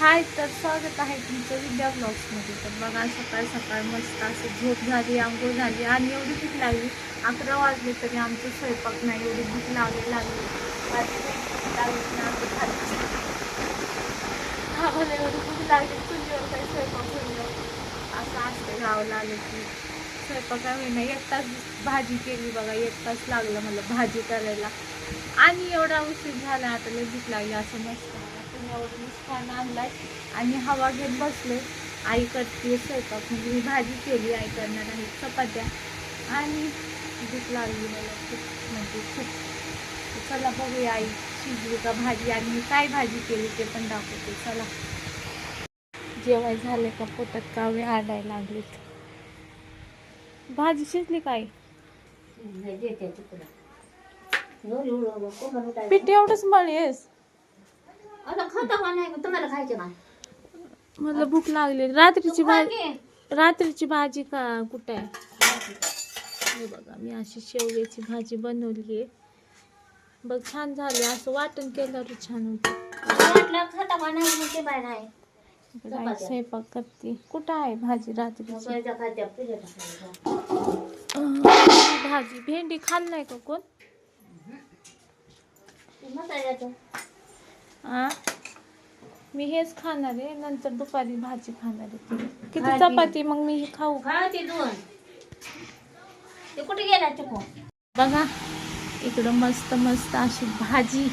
हाय तर स्वागत आहे तुमचं विद्या ब्लॉग्समध्ये. तर बघा सकाळ सकाळ मस्त असं झोप झाली आंघोळ झाली आणि एवढी भूक लागली. अकरा वाजले तरी आमचं स्वयंपाक नाही एवढी भूक लागली. लागली माझी एवढी भूक लागली चुलीवर काही स्वयंपाक होईल असं असतं गावाला आलं की. स्वयंपाक आम्ही नाही एक तास भाजी केली बघा एक तास लागला मला भाजी करायला. आणि एवढा उशीर झाला आता लय भूक लागली असं मस्त. एवढं मिष्टान आणलाय. आणि हवा घेत बसले. आई करते स्वयंपाक. म्हणजे मी भाजी केली आई करणार आहे चपात्या. आणि भूक लागली मला खूप. म्हणजे खूप. चला बघूया आई शिजली का भाजी आणि मी काय भाजी केली ते पण दाखवते. चला. जेवाय झाले का? पोटात कावे आडायला लागलेत. भाजी शिजली काय पीठ एवढंच मळेस आता खाता का नाही? तुम्हाला खायचे का? मला भूक लागली. रात्रीची भाजी रात्रीची भाजी का? कुठे आहे? हे बघा मी अशी शेवग्याची भाजी बनवली आहे. बघ छान झाली. असं वाटण केल्यावर छान होतं. खाता का नाही? स्वयंपाक करते. कुठं आहे भाजी. अं, भाजी भेंडी खाल्लं नाही का कोण? आ मी हेच खाणार आहे नंतर दुपारी भाजी खाणार आहे किती भाजी. चपाती? मग मी हे खाऊ खा ते दोन. ते कुठे गेला चुकू बघा इकडं मस्त मस्त अशी भाजी.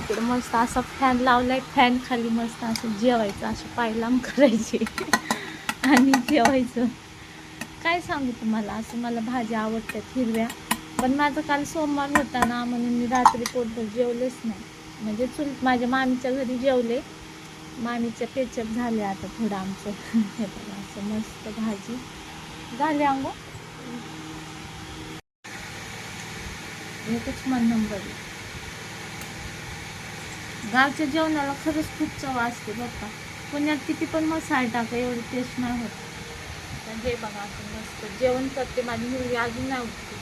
इकडं मस्त असा फॅन लावलाय फॅन खाली मस्त असं जेवायचं असे पाय लांब करायचे. आणि जेवायचं. काय सांगू तुम्हाला? असं मला भाज्या आवडतात हिरव्या. पण माझं काल सोमवार होता ना म्हणून मी रात्री पोटभर जेवलेच नाही. म्हणजे चुल माझ्या मामीच्या घरी जेवले. मामीच्या पेचप झाले आता थोडं आमचं. हे बघा असं मस्त भाजी झाली अंगो एकच मन नंबर गावच्या जेवणाला खरंच खूप चव असते बघा पुण्यात किती पण मसाला टाका एवढी टेस्ट नाही होत. पण हे बघा असं मस्त. जेवण करते माझी मुलगी अजून नाही उठते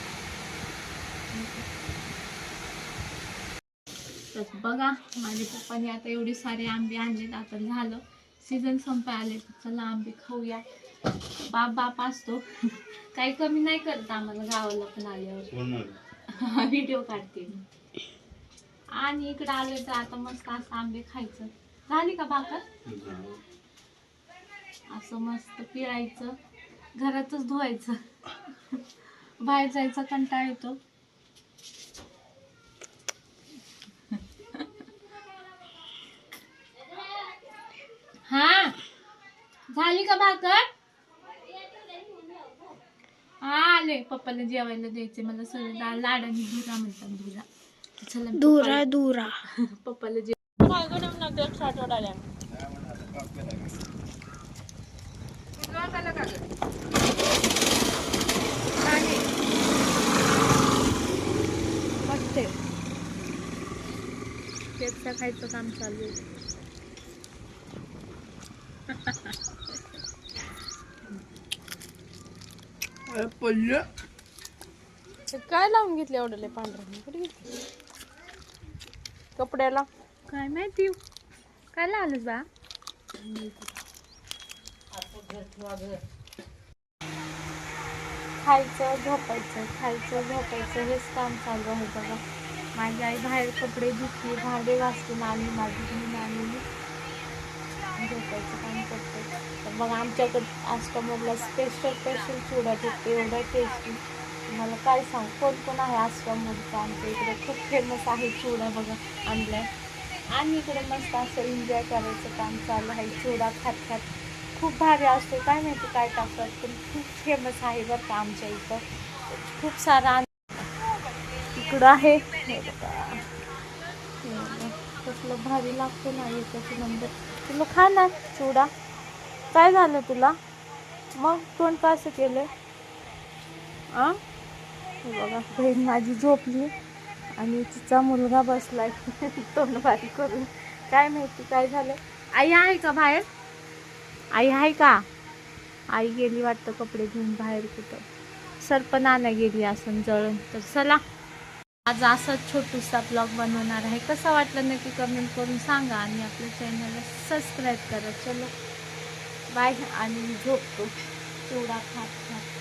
तर बघा माझ्या पप्पाने आता एवढे सारे आंबे आणलेत. आता झालं. सीझन संपाय आले तर चला आंबे खाऊया. बाप बाप असतो. काही कमी नाही करत आम्हाला गावाला पण आल्यावर. व्हिडिओ काढते आणि इकडे आले तर आता मस्त असं आंबे खायचं. झाली का भाकर? असं मस्त पिळायचं. घरातच धुवायचं. बाहेर जायचा कंटाळ येतो हा झाली का भाकर? हा आले. पप्पाला जेवायला द्यायचे. मला सगळं ला- लाडाने धुरा म्हणतात धुरा चला धुरा धुरा पप्पाला जे बघते. पेप्सा खायचं काम चालू आहे. ते काय लावून घेतले एवढं पांढरं? कुठे घेतली? कपड्याला. काय माहिती? काय लावलंस बा? खायचं झोपायचं खायचं झोपायचं हेच काम चालू आहे बघा. माझी आई बाहेर कपडे धुतली भांडे घासते नाणी माझी आलेली झोपायचं. मग आमच्याकडे आश्रमला स्पेशल स्पेशल चिवडा भेटते एवढा टेस्टी तुम्हाला काय सांग? कोण कोण आहे आश्रममधचं आमच्या इकडे खूप फेमस आहे चुडा बघा आणलाय. आणि इकडे मस्त असं एन्जॉय करायचं काम चालू आहे. चुडा खात खात खूप भारी असते. काय माहिती काय टाकतात पण खूप फेमस आहे बरं का आमच्या इथं. खूप सारा इकडं आहे. हे कसलं भारी लागतो ना एकच नंबर तुला खा ना चुडा. काय झालं तुला? मग तोंड का असं केलं आ? बघा बहीण माझी झोपली आणि तिचा मुलगा बसलाय. तोंड भारी करून. काय माहिती काय झालं? आई आहे का बाहेर? आई आहे का? आई गेली वाटतं कपडे घेऊन बाहेर कुठं. सरपण गेली असं जळून. तर चला आज असाच छोटूसा ब्लॉग बनवणार आहे. कसा वाटलं नक्की कमेंट करून सांगा आणि आपल्या चॅनलला सबस्क्राईब करा. चलो. बाय आणि झोपतो. चिवडा खात खात.